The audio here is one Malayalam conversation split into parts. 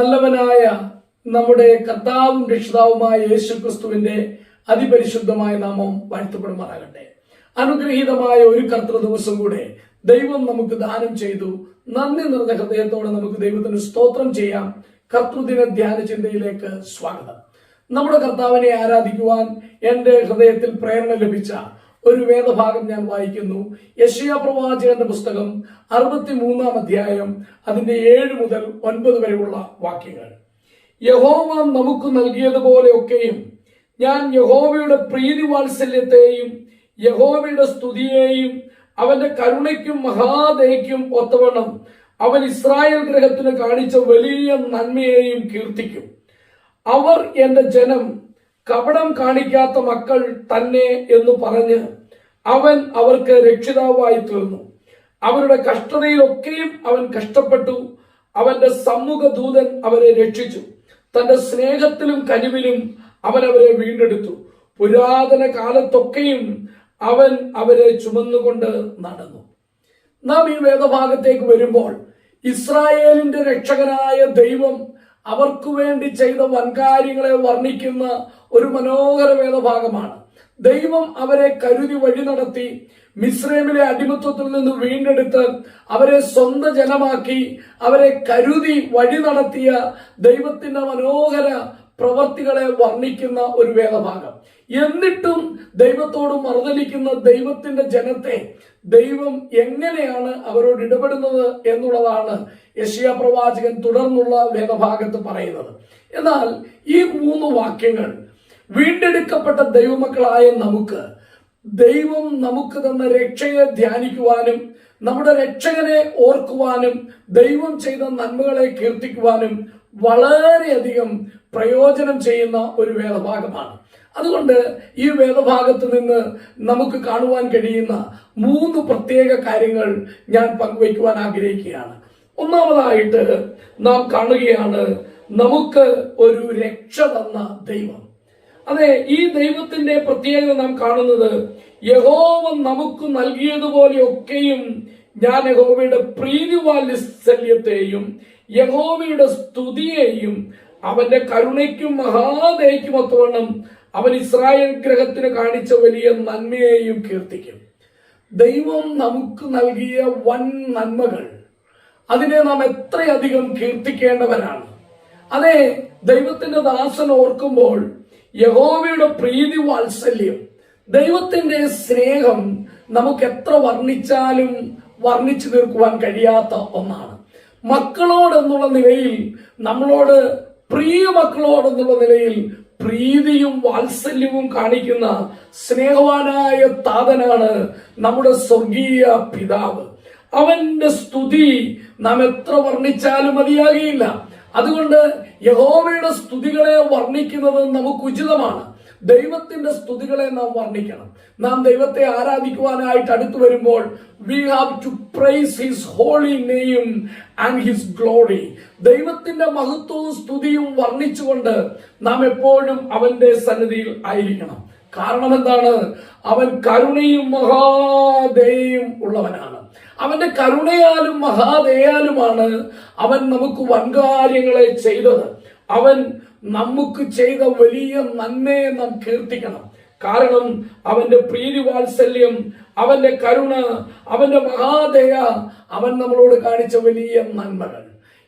നല്ലവനായ നമ്മുടെ കർത്താവും രക്ഷിതാവുമായ യേശു ക്രിസ്തുവിന്റെ അതിപരിശുദ്ധമായ നാമം വാഴ്ത്തപ്പെടുമാറാകട്ടെ. അനുഗ്രഹീതമായ ഒരു കർത്തൃ ദിവസം കൂടെ ദൈവം നമുക്ക് ദാനം ചെയ്തു. നന്ദി നിറഞ്ഞ ഹൃദയത്തോടെ നമുക്ക് ദൈവത്തിന് സ്തോത്രം ചെയ്യാം. കർത്തൃദിന ധ്യാന ചിന്തയിലേക്ക് സ്വാഗതം. നമ്മുടെ കർത്താവിനെ ആരാധിക്കുവാൻ എന്റെ ഹൃദയത്തിൽ പ്രേരണ ലഭിച്ച ഒരു വേദഭാഗം ഞാൻ വായിക്കുന്നു. യശയ പ്രവാചകന്റെ പുസ്തകം അറുപത്തിമൂന്നാം അധ്യായം അതിന്റെ ഏഴ് മുതൽ ഒൻപത് വരെയുള്ള വാക്യങ്ങൾ. യഹോവ നമുക്ക് നൽകിയതുപോലെയൊക്കെയും ഞാൻ യഹോവയുടെ പ്രീതി വാത്സല്യത്തെയും യഹോവയുടെ സ്തുതിയെയും അവന്റെ കരുണയ്ക്കും മഹാദയയ്ക്കും ഒത്തവണ്ണം അവൻ ഇസ്രായേൽ ഗ്രഹത്തിന് കാണിച്ച വലിയ നന്മയെയും കീർത്തിക്കും. അവർ എന്റെ ജനം കപടം കാണിക്കാത്ത മക്കൾ തന്നെ എന്ന് പറഞ്ഞ് അവൻ അവർക്ക് രക്ഷിതാവായി തീർന്നു. അവരുടെ കഷ്ടതയിലൊക്കെയും അവൻ കഷ്ടപ്പെട്ടു. അവന്റെ സമ്മുഖ ദൂതൻ അവരെ രക്ഷിച്ചു. തന്റെ സ്നേഹത്തിലും കനിവിലും അവൻ അവരെ വീണ്ടെടുത്തു. പുരാതന കാലത്തൊക്കെയും അവൻ അവരെ ചുമന്നുകൊണ്ട് നടന്നു. നാം ഈ വേദഭാഗത്തേക്ക് വരുമ്പോൾ ഇസ്രായേലിന്റെ രക്ഷകനായ ദൈവം അവർക്ക് വേണ്ടി ചെയ്ത വൻകാര്യങ്ങളെ വർണിക്കുന്ന ഒരു മനോഹര വേദഭാഗമാണ്. ദൈവം അവരെ കരുതി വഴി നടത്തി മിശ്രമിലെ അടിമത്വത്തിൽ നിന്ന് വീണ്ടെടുത്ത് അവരെ സ്വന്തം ജനമാക്കി അവരെ കരുതി വഴി നടത്തിയ ദൈവത്തിന്റെ മനോഹര പ്രവർത്തികളെ വർണിക്കുന്ന ഒരു വേദഭാഗം. എന്നിട്ടും ദൈവത്തോട് മറുതലിക്കുന്ന ദൈവത്തിന്റെ ജനത്തെ ദൈവം എങ്ങനെയാണ് അവരോട് ഇടപെടുന്നത് എന്നുള്ളതാണ് യശിയ പ്രവാചകൻ തുടർന്നുള്ള വേദഭാഗത്ത് പറയുന്നത്. എന്നാൽ ഈ മൂന്ന് വാക്യങ്ങൾ വീണ്ടെടുക്കപ്പെട്ട ദൈവമക്കളായ നമുക്ക് ദൈവം നമുക്ക് തന്ന രക്ഷയെ ധ്യാനിക്കുവാനും നമ്മുടെ രക്ഷകനെ ഓർക്കുവാനും ദൈവം ചെയ്ത നന്മകളെ കീർത്തിക്കുവാനും വളരെയധികം പ്രയോജനം ചെയ്യുന്ന ഒരു വേദഭാഗമാണ്. അതുകൊണ്ട് ഈ വേദഭാഗത്ത് നിന്ന് നമുക്ക് കാണുവാൻ കഴിയുന്ന മൂന്ന് പ്രത്യേക കാര്യങ്ങൾ ഞാൻ പങ്കുവയ്ക്കുവാൻ ആഗ്രഹിക്കുകയാണ്. ഒന്നാമതായിട്ട് നാം കാണുകയാണ് നമുക്ക് ഒരു രക്ഷ തന്ന ദൈവം. അതെ ഈ ദൈവത്തിന്റെ പ്രത്യേകത നാം കാണുന്നത് യഹോവ നമുക്ക് നൽകിയതുപോലെയൊക്കെയും ഞാൻ യഹോവയുടെ പ്രീതി വാത്സല്യത്തെയും യഹോവയുടെ സ്തുതിയെയും അവന്റെ കരുണയ്ക്കും മഹാദയയ്ക്കും ഒത്തവണ്ണം അവൻ ഇസ്രായേൽ ഗ്രഹത്തിന് കാണിച്ച വലിയ നന്മയെയും കീർത്തിക്കും. ദൈവം നമുക്ക് നൽകിയ വൻ നന്മകൾ. അതിനെ നാം എത്രയധികം കീർത്തിക്കേണ്ടവരാണ്. അതെ ദൈവത്തിന്റെ ദാസൻ ഓർക്കുമ്പോൾ യഹോവയുടെ പ്രീതി വാത്സല്യം ദൈവത്തിന്റെ സ്നേഹം നമുക്ക് എത്ര വർണിച്ചാലും വർണിച്ചു തീർക്കുവാൻ കഴിയാത്ത ഒന്നാണ്. മക്കളോട് എന്നുള്ള നിലയിൽ നമ്മളോട് പ്രിയ മക്കളോടെന്നുള്ള നിലയിൽ പ്രീതിയും വാത്സല്യവും കാണിക്കുന്ന സ്നേഹവാനായ താതനാണ് നമ്മുടെ സ്വർഗീയ പിതാവ്. അവന്റെ സ്തുതി നാം എത്ര വർണിച്ചാലും മതിയാകിയില്ല. അതുകൊണ്ട് യഹോവയുടെ സ്തുതികളെ വർണിക്കുന്നത് നമുക്ക് ഉചിതമാണ്. ദൈവത്തിന്റെ സ്തുതികളെ നാം വർണിക്കണം. നാം ദൈവത്തെ ആരാധിക്കുവാനായിട്ട് അടുത്തു വരുമ്പോൾ we have to praise his holy name and his glory ദൈവത്തിന്റെ മഹത്വവും സ്തുതിയും വർണിച്ചുകൊണ്ട് നാം എപ്പോഴും അവന്റെ സന്നിധിയിൽ ആയിരിക്കണം. കാരണം എന്താണ്? അവൻ കരുണയും മഹാദയും ഉള്ളവനാണ്. അവന്റെ കരുണയാലും മഹാദയാലുമാണ് അവൻ നമുക്ക് വൻകാര്യങ്ങളെ ചെയ്തത്. അവൻ നമുക്ക് ചെയ്ത വലിയ നന്മയെ നാം കീർത്തിക്കണം. കാരണം അവന്റെ പ്രീതി വാത്സല്യം അവന്റെ കരുണ അവന്റെ മഹാദയ അവൻ നമ്മളോട് കാണിച്ച വലിയ നന്മകൾ.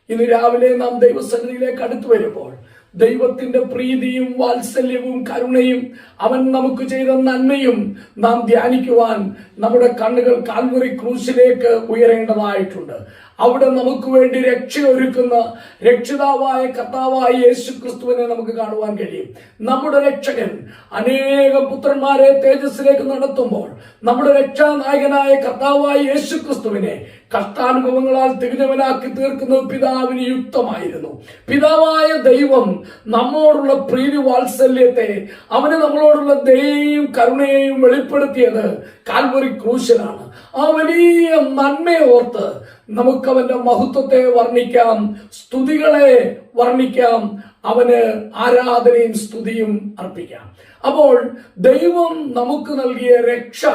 ഇന്ന് രാവിലെ നാം ദൈവസന്നിധിയിലേക്ക് അടുത്തു വരുമ്പോൾ ദൈവത്തിന്റെ പ്രീതിയും വാത്സല്യവും കരുണയും അവൻ നമുക്ക് ചെയ്ത നന്മയും നാം ധ്യാനിക്കുവാൻ നമ്മുടെ കണ്ണുകൾ കാൽമുറി ക്രൂശിലേക്ക് ഉയരേണ്ടതായിട്ടുണ്ട്. അവിടെ നമുക്ക് വേണ്ടി രക്ഷ ഒരുക്കുന്ന രക്ഷിതാവായ കർത്താവായ യേശു ക്രിസ്തുവിനെ നമുക്ക് കാണുവാൻ കഴിയും. നമ്മുടെ രക്ഷകൻ അനേക പുത്രന്മാരെ തേജസ്സിലേക്ക് നടത്തുമ്പോൾ നമ്മുടെ രക്ഷാനായകനായ കർത്താവായ യേശു ക്രിസ്തുവിനെ കഷ്ടാനുഭവങ്ങളാൽ തികഞ്ഞവനാക്കി തീർക്കുന്നത് പിതാവിന് യുക്തമായിരുന്നു. പിതാവായ ദൈവം നമ്മോടുള്ള പ്രീതി വാത്സല്യത്തെ അവന് നമ്മളോടുള്ള ദയയും കരുണയെയും വെളിപ്പെടുത്തിയത് കാൽവറി ക്രൂശനാണ് ആ വലിയ നന്മയെ ഓർത്ത് നമുക്ക് അവന്റെ മഹത്വത്തെ വർണിക്കാം സ്തുതികളെ വർണിക്കാം അവന് ആരാധനയും സ്തുതിയും അർപ്പിക്കാം. അപ്പോൾ ദൈവം നമുക്ക് നൽകിയ രക്ഷ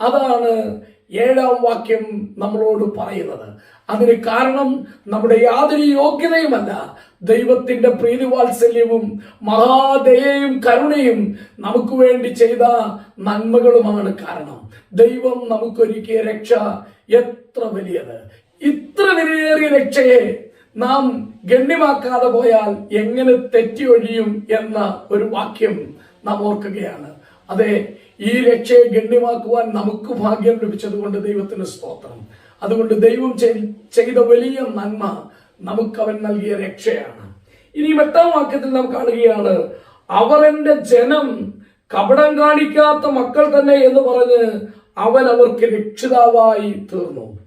അതാണ് ഏഴാം വാക്യം നമ്മളോട് പറയുന്നത്. അതിന് കാരണം നമ്മുടെ യാതൊരു യോഗ്യതയുമല്ല. ദൈവത്തിന്റെ പ്രീതിവാത്സല്യവും മഹാദയയും കരുണയും നമുക്ക് വേണ്ടി ചെയ്ത നന്മകളുമാണ് കാരണം. ദൈവം നമുക്കൊരുക്കിയ രക്ഷ എത്ര വലിയത്. ഇത്ര വിലയേറിയ രക്ഷയെ നാം ഗണ്യമാക്കാതെ പോയാൽ എങ്ങനെ തെറ്റിയൊഴിയും എന്ന ഒരു വാക്യം നാം ഓർക്കുകയാണ്. അതെ ഈ രക്ഷയെ ഗണ്യമാക്കുവാൻ നമുക്ക് ഭാഗ്യം ലഭിച്ചതുകൊണ്ട് ദൈവത്തിന് സ്തോത്രം. അതുകൊണ്ട് ദൈവം ചെയ്ത വലിയ നന്മ നമുക്ക് അവൻ നൽകിയ രക്ഷയാണ്. ഇനി എട്ടാം വാക്യത്തിൽ നാം കാണുകയാണ് അവർ എന്റെ ജനം കപടം കാണിക്കാത്ത മക്കൾ തന്നെ എന്ന് പറഞ്ഞ് അവൻ അവർക്ക് രക്ഷിതാവായി തീർന്നു.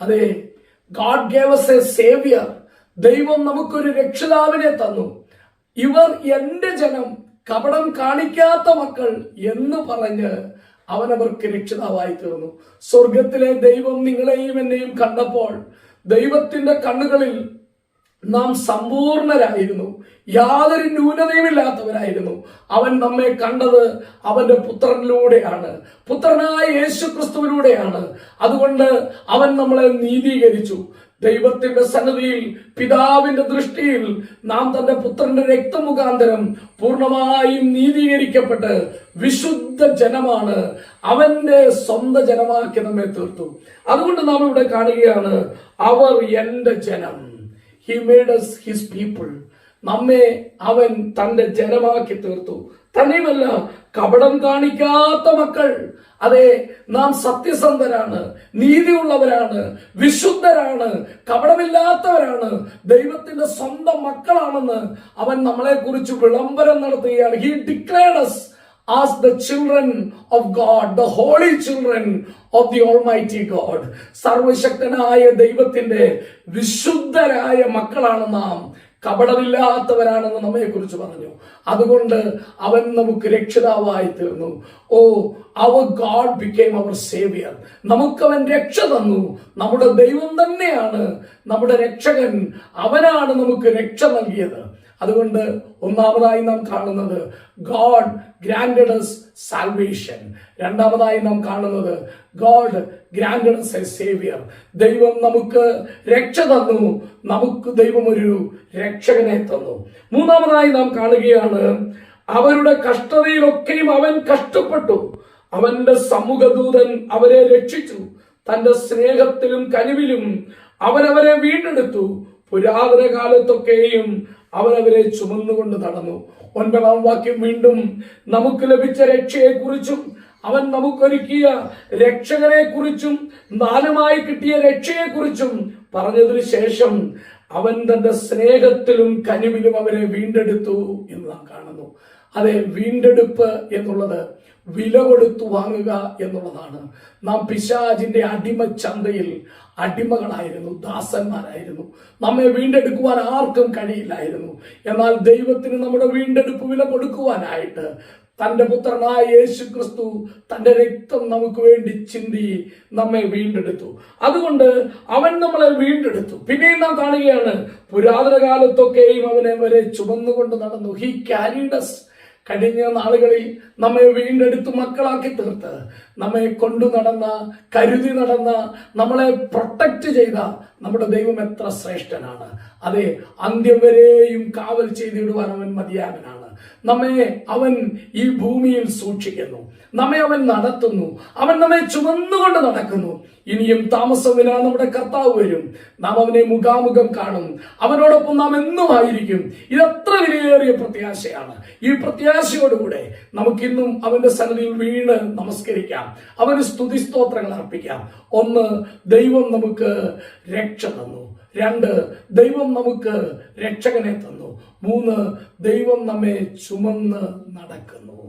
അതെ ഗാഡ് ഗേവ് എ സേവിയർ ദൈവം നമുക്കൊരു രക്ഷിതാവിനെ തന്നു. ഇവർ എന്റെ ജനം കപടം കാണിക്കാത്ത മക്കൾ എന്ന് പറഞ്ഞ് അവനവർക്ക് രക്ഷിതാവായി തീർന്നു. സ്വർഗത്തിലെ ദൈവം നിങ്ങളെയും എന്നെയും കണ്ടപ്പോൾ ദൈവത്തിന്റെ കണ്ണുകളിൽ നാം സമ്പൂർണരായിരുന്നു. യാതൊരു ന്യൂനതയുമില്ലാത്തവരായിരുന്നു അവൻ നമ്മെ കണ്ടത് അവന്റെ പുത്രനിലൂടെയാണ്. പുത്രനായ യേശു ക്രിസ്തുവിലൂടെയാണ് അതുകൊണ്ട് അവൻ നമ്മളെ നീതീകരിച്ചു. ദൈവത്തിന്റെ സന്നദ്ധിയിൽ പിതാവിന്റെ ദൃഷ്ടിയിൽ നാം തന്റെ പുത്രന്റെ രക്തമുഖാന്തരം പൂർണമായും നീതീകരിക്കപ്പെട്ട് വിശുദ്ധ ജനമാണ്. അവന്റെ സ്വന്തം ജനമാക്കി നമ്മെ തീർത്തു. അതുകൊണ്ട് നാം ഇവിടെ കാണുകയാണ് അവർ എന്റെ ജനം. He made us his people നമ്മെ അവൻ തന്റെ ജനമാക്കി തീർത്തു. തന്നെയുമല്ല കപടം കാണിക്കാത്ത മക്കൾ. അതെ നാം സത്യസന്ധരാണ് നീതിയുള്ളവരാണ് വിശുദ്ധരാണ് കപടമില്ലാത്തവരാണ് ദൈവത്തിന്റെ സ്വന്തം മക്കളാണെന്ന് അവൻ നമ്മളെ കുറിച്ച് വിളംബരം നടത്തുകയാണ്. He declared as the children of God, the holy children of the Almighty God സർവശക്തനായ ദൈവത്തിന്റെ വിശുദ്ധരായ മക്കളാണ് നാം. കപടമില്ലാത്തവരാണെന്ന് നമ്മെ കുറിച്ച് പറഞ്ഞു. അതുകൊണ്ട് അവൻ നമുക്ക് രക്ഷിതാവായി തീർന്നു. ഓ our God became our saviour നമുക്കവൻ രക്ഷ തന്നു. നമ്മുടെ ദൈവം തന്നെയാണ് നമ്മുടെ രക്ഷകൻ. അവനാണ് നമുക്ക് രക്ഷ നൽകിയത്. അതുകൊണ്ട് ഒന്നാമതായി നാം കാണുന്നത് ഗോഡ് ഗ്രാൻഡ് സാൽവേഷൻ രണ്ടാമതായി നാം കാണുന്നത് ഗോഡ് ഗ്രാൻഡ് എ സേവിയർ ദൈവം നമുക്ക് രക്ഷ തന്നു. നമുക്ക് ദൈവം ഒരു രക്ഷകനെ തന്നു. മൂന്നാമതായി നാം കാണുകയാണ് അവരുടെ കഷ്ടതയിലൊക്കെയും അവൻ കഷ്ടപ്പെട്ടു. അവന്റെ സമുഖദൂതൻ അവരെ രക്ഷിച്ചു. തന്റെ സ്നേഹത്തിലും കനിവിലും അവരവരെ വീണ്ടെടുത്തു. പുരാതന കാലത്തൊക്കെയും അവനവരെ ചുമന്നുകൊണ്ട് നടന്നു. ഒൻപതാം വാക്യം വീണ്ടും നമുക്ക് ലഭിച്ച രക്ഷയെക്കുറിച്ചും അവൻ നമുക്കൊരുക്കിയ രക്ഷകരെ കുറിച്ചും ദാനമായി കിട്ടിയ രക്ഷയെക്കുറിച്ചും പറഞ്ഞതിന് ശേഷം അവൻ തന്റെ സ്നേഹത്തിലും കനിവിലും അവരെ വീണ്ടെടുത്തു എന്ന് നാം കാണുന്നു. അതെ വീണ്ടെടുപ്പ് എന്നുള്ളത് വില കൊടുത്തു വാങ്ങുക എന്നുള്ളതാണ്. നാം പിശാജിന്റെ അടിമ ചന്തയിൽ അടിമകളായിരുന്നു ദാസന്മാരായിരുന്നു. നമ്മെ വീണ്ടെടുക്കുവാൻ ആർക്കും കഴിയില്ലായിരുന്നു. എന്നാൽ ദൈവത്തിന് നമ്മുടെ വീണ്ടെടുപ്പ് വില കൊടുക്കുവാനായിട്ട് തന്റെ പുത്രനായ യേശു ക്രിസ്തു തന്റെ രക്തം നമുക്ക് വേണ്ടി ചിന്തി നമ്മെ വീണ്ടെടുത്തു. അതുകൊണ്ട് അവൻ നമ്മളെ വീണ്ടെടുത്തു. പിന്നെയും നാം കാണുകയാണ് പുരാതന കാലത്തൊക്കെയും അവനെ വരെ ചുമന്നുകൊണ്ട് നടന്നു. ഹി ക്യാരിഡസ് കഴിഞ്ഞ നാളുകളിൽ നമ്മെ വീണ്ടെടുത്ത് മക്കളാക്കി തീർത്ത് നമ്മെ കൊണ്ടു നടന്ന കരുതി നടന്ന നമ്മളെ പ്രൊട്ടക്റ്റ് ചെയ്ത നമ്മുടെ ദൈവം എത്ര ശ്രേഷ്ഠനാണ്. അതെ അന്ത്യം വരെയും കാവൽ ചെയ്തിടുവാൻ അവൻ മതിയാകനാണ് നമ്മെ അവൻ ഈ ഭൂമിയിൽ സൂക്ഷിക്കുന്നു. നമ്മെ അവൻ നടത്തുന്നു. അവൻ നമ്മെ ചുമന്നുകൊണ്ട് നടക്കുന്നു. ഇനിയും താമസമില്ല നമ്മുടെ കർത്താവ് വരും നാം അവനെ മുഖാമുഖം കാണും. അവനോടൊപ്പം നാം എന്നും ആയിരിക്കും ഇതെത്ര വിലയേറിയ പ്രത്യാശയാണ്. ഈ പ്രത്യാശയോടുകൂടെ നമുക്കിന്നും അവന്റെ സന്നിധിയിൽ വീണ് നമസ്കരിക്കാം. അവന് സ്തുതി സ്തോത്രങ്ങൾ അർപ്പിക്കാം. ഒന്ന് ദൈവം നമുക്ക് രക്ഷ തന്നു. രണ്ട് ദൈവം നമുക്ക് രക്ഷകനെ തന്നു. മൂന്ന് ദൈവം നമ്മെ ചുമന്ന് നടക്കുന്നു.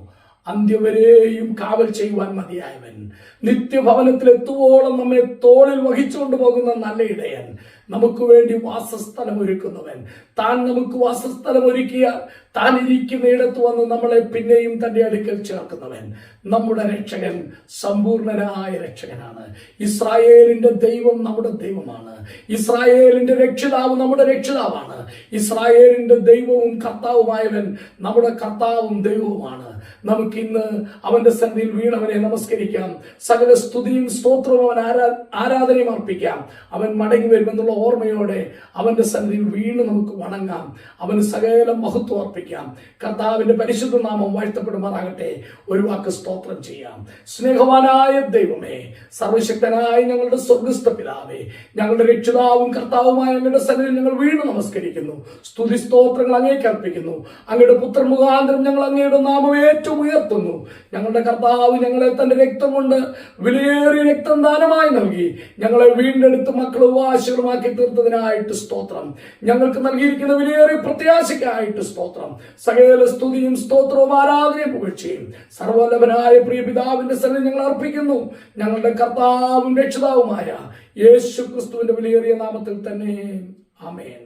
അന്ത്യവരെയും കാവൽ ചെയ്യുവാൻ മതിയായവൻ. നിത്യഭവനത്തിൽ എത്തുവോളം നമ്മെ തോളിൽ വഹിച്ചുകൊണ്ട് പോകുന്ന നല്ല ഇടയൻ. നമുക്ക് വേണ്ടി വാസസ്ഥലം ഒരുക്കുന്നവൻ. താൻ നമുക്ക് വാസസ്ഥലം ഒരുക്കിയ താൻ ഇരിക്കുന്നിടത്ത് വന്ന് നമ്മളെ പിന്നെയും തന്റെ അടുക്കൽ ചേർക്കുന്നവൻ. നമ്മുടെ രക്ഷകൻ സമ്പൂർണനായ രക്ഷകനാണ്. ഇസ്രായേലിന്റെ ദൈവം നമ്മുടെ ദൈവമാണ്. ഇസ്രായേലിന്റെ രക്ഷിതാവ് നമ്മുടെ രക്ഷിതാവാണ്. ഇസ്രായേലിന്റെ ദൈവവും കർത്താവുമായവൻ നമ്മുടെ കർത്താവും ദൈവവുമാണ്. നമുക്ക് ഇന്ന് അവന്റെ സന്നിധിയിൽ വീണവനെ നമസ്കരിക്കാം. സകല സ്തുതിയും സ്തോത്രവും അവൻ ആരാ ആരാധനയും അർപ്പിക്കാം. അവൻ മടങ്ങി വരുമെന്നുള്ള ഓർമ്മയോടെ അവന്റെ സന്നിധിയിൽ വീണ് നമുക്ക് വണങ്ങാം. അവന് സകല മഹത്വം അർപ്പിക്കാം. കർത്താവിന്റെ പരിശുദ്ധ നാമം വാഴ്ത്തപ്പെടുമാറാകട്ടെ. ഒരു വാക്ക് സ്തോത്രം ചെയ്യാം. സ്നേഹവാനായ ദൈവമേ സർവശക്തനായ ഞങ്ങളുടെ സ്വർഗസ്ഥ പിതാവേ ഞങ്ങളുടെ രക്ഷിതാവും കർത്താവുമായ അങ്ങയുടെ സന്നിധിയിൽ ഞങ്ങൾ വീണ് നമസ്കരിക്കുന്നു. സ്തുതി സ്തോത്രങ്ങൾ അങ്ങേക്ക് അർപ്പിക്കുന്നു. അങ്ങയുടെ പുത്രൻ മുഖാന്തരം ഞങ്ങൾ അങ്ങയുടെ നാമം ഏറ്റവും ഉയർത്തുന്നു. ഞങ്ങളുടെ കർത്താവ് ഞങ്ങളെ തന്റെ രക്തം കൊണ്ട് വിലയേറിയ രക്തം ദാനമായി നൽകി. ഞങ്ങളെ വീണ്ടെടുത്ത് മക്കളും വാശകളുമാക്കി തീർത്തതിനായിട്ട് സ്തോത്രം. ഞങ്ങൾക്ക് നൽകിയിരിക്കുന്ന വിലയേറിയ പ്രത്യാശയ്ക്കായിട്ട് സ്തോത്രം. സകല സ്തുതിയും സ്തോത്രവും ആരാധനയും പുകഴ്ചയും. സർവലഭനായ പ്രിയ പിതാവിന്റെ സ്ഥലം ഞങ്ങൾ അർപ്പിക്കുന്നു. ഞങ്ങളുടെ കർത്താവും രക്ഷിതാവുമായ യേശു ക്രിസ്തുവിന്റെ വിലയേറിയ നാമത്തിൽ തന്നെ. ആമേൻ.